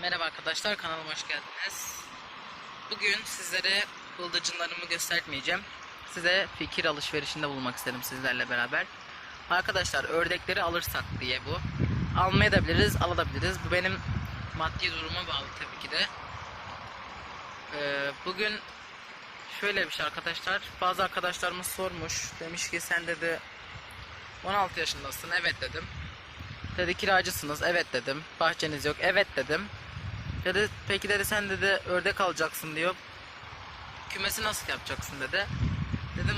Merhaba arkadaşlar kanalıma hoş geldiniz. Bugün sizlere bıldırcınlarımı göstermeyeceğim. Size fikir alışverişinde bulunmak istedim sizlerle beraber. Arkadaşlar ördekleri alırsak diye bu. Almaya da biliriz, alabiliriz. Bu benim maddi duruma bağlı tabii ki de. Ee, bugün şöyle bir şey arkadaşlar. Bazı arkadaşlarımız sormuş. Demiş ki sen dedi 16 yaşındasın. Evet dedim. Dedi kiracısınız. Evet dedim. Bahçeniz yok. Evet dedim. Dedi peki dedi sen dedi ördek alacaksın diyor. Kümesi nasıl yapacaksın dedi. Dedim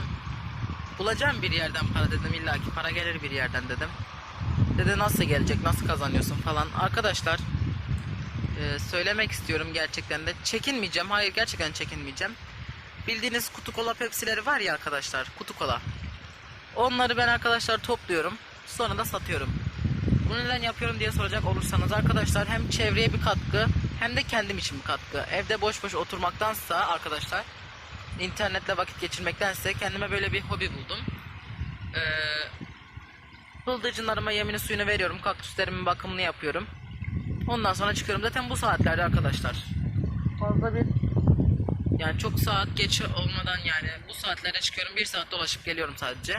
bulacağım bir yerden para dedim illaki para gelir bir yerden dedim. Dedi nasıl gelecek nasıl kazanıyorsun falan. Arkadaşlar e, söylemek istiyorum gerçekten de çekinmeyeceğim. Hayır gerçekten çekinmeyeceğim. Bildiğiniz kutu kola pepsileri var ya arkadaşlar kutu kola. Onları ben arkadaşlar topluyorum. Sonra da satıyorum. Bunu neden yapıyorum diye soracak olursanız arkadaşlar hem çevreye bir katkı hem de kendim için bir katkı. Evde boş boş oturmaktansa arkadaşlar internetle vakit geçirmektense kendime böyle bir hobi buldum. Ee, bıldırcınlarıma yemini suyunu veriyorum. Kaktüslerimin bakımını yapıyorum. Ondan sonra çıkıyorum. Zaten bu saatlerde arkadaşlar. Fazla bir yani çok saat geç olmadan yani bu saatlere çıkıyorum. Bir saat dolaşıp geliyorum sadece.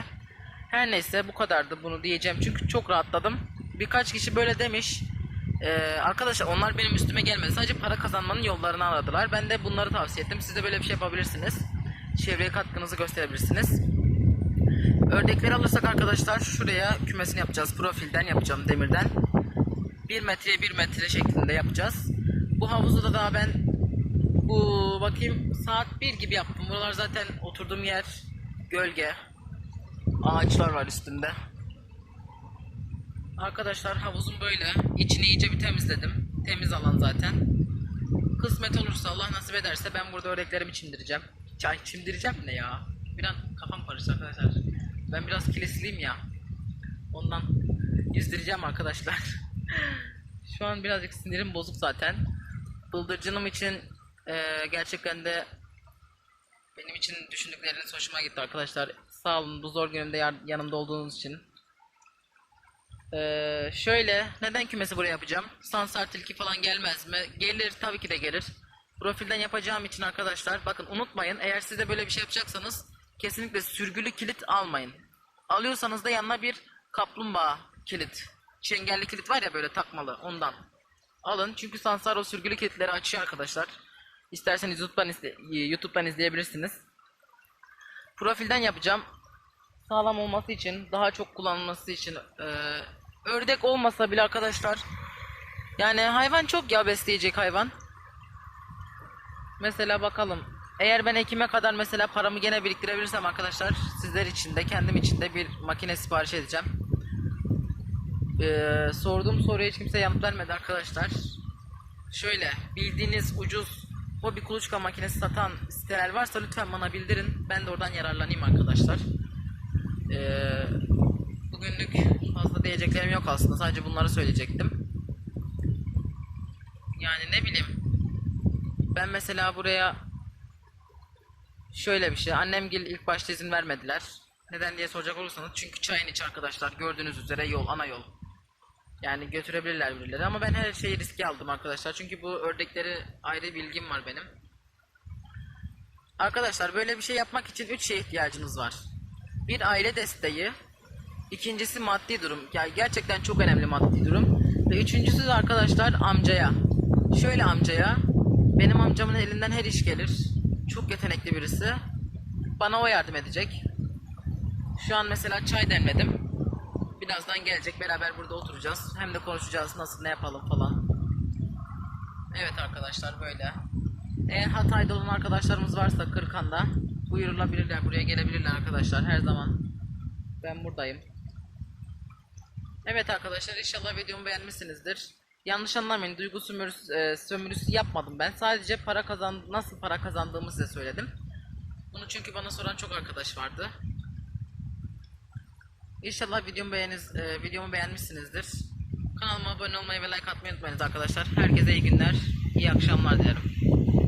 Her neyse bu kadardı bunu diyeceğim. Çünkü çok rahatladım. Birkaç kişi böyle demiş. Ee, arkadaşlar onlar benim üstüme gelmedi. Sadece para kazanmanın yollarını aradılar. Ben de bunları tavsiye ettim. Siz de böyle bir şey yapabilirsiniz. Çevreye katkınızı gösterebilirsiniz. Ördekleri alırsak arkadaşlar şuraya kümesini yapacağız. Profilden yapacağım demirden. 1 metreye 1 metre şeklinde yapacağız. Bu havuzu da daha ben bu bakayım saat 1 gibi yaptım. Buralar zaten oturduğum yer gölge. Ağaçlar var üstünde. Arkadaşlar havuzum böyle. İçini iyice bir temizledim. Temiz alan zaten. Kısmet olursa Allah nasip ederse ben burada ördeklerimi çimdireceğim. Çay çimdireceğim ne ya? Bir an kafam karıştı arkadaşlar. Ben biraz kilisliyim ya. Ondan yüzdüreceğim arkadaşlar. Şu an birazcık sinirim bozuk zaten. Bıldırcınım için eee, gerçekten de benim için düşündükleriniz hoşuma gitti arkadaşlar. Sağ olun bu zor günümde yanımda olduğunuz için. Ee, şöyle neden kümesi buraya yapacağım? Sansar tilki falan gelmez mi? Gelir tabii ki de gelir. Profilden yapacağım için arkadaşlar bakın unutmayın eğer siz de böyle bir şey yapacaksanız kesinlikle sürgülü kilit almayın. Alıyorsanız da yanına bir kaplumbağa kilit. Çengelli kilit var ya böyle takmalı ondan. Alın çünkü Sansar o sürgülü kilitleri açıyor arkadaşlar. İsterseniz YouTube'dan, izle- YouTube'dan izleyebilirsiniz. Profilden yapacağım sağlam olması için, daha çok kullanılması için eee, ördek olmasa bile arkadaşlar yani hayvan çok ya besleyecek hayvan. Mesela bakalım. Eğer ben Ekim'e kadar mesela paramı gene biriktirebilirsem arkadaşlar sizler için de kendim için de bir makine sipariş edeceğim. Eee sorduğum soruya hiç kimse yanıt vermedi arkadaşlar. Şöyle bildiğiniz ucuz hobi kuluçka makinesi satan siteler varsa lütfen bana bildirin. Ben de oradan yararlanayım arkadaşlar. Ee, bugünlük fazla diyeceklerim yok aslında. Sadece bunları söyleyecektim. Yani ne bileyim. Ben mesela buraya şöyle bir şey. Annemgil ilk başta izin vermediler. Neden diye soracak olursanız çünkü çayın içi arkadaşlar gördüğünüz üzere yol ana yol. Yani götürebilirler birileri ama ben her şeyi riske aldım arkadaşlar. Çünkü bu ördekleri ayrı bilgim var benim. Arkadaşlar böyle bir şey yapmak için 3 şeye ihtiyacınız var. Bir aile desteği, ikincisi maddi durum. Yani gerçekten çok önemli maddi durum. Ve üçüncüsü de arkadaşlar amcaya. Şöyle amcaya, benim amcamın elinden her iş gelir. Çok yetenekli birisi. Bana o yardım edecek. Şu an mesela çay demledim. Birazdan gelecek beraber burada oturacağız. Hem de konuşacağız nasıl ne yapalım falan. Evet arkadaşlar böyle. Eğer Hatay'da olan arkadaşlarımız varsa Kırkan'da buyurulabilirler buraya gelebilirler arkadaşlar her zaman. Ben buradayım. Evet arkadaşlar inşallah videomu beğenmişsinizdir. Yanlış anlamayın duygu sömürüsü, e, sömürüsü yapmadım ben. Sadece para kazan nasıl para kazandığımı size söyledim. Bunu çünkü bana soran çok arkadaş vardı. İnşallah videomu, beğeniz, e, videomu beğenmişsinizdir. Kanalıma abone olmayı ve like atmayı unutmayınız arkadaşlar. Herkese iyi günler, iyi akşamlar dilerim.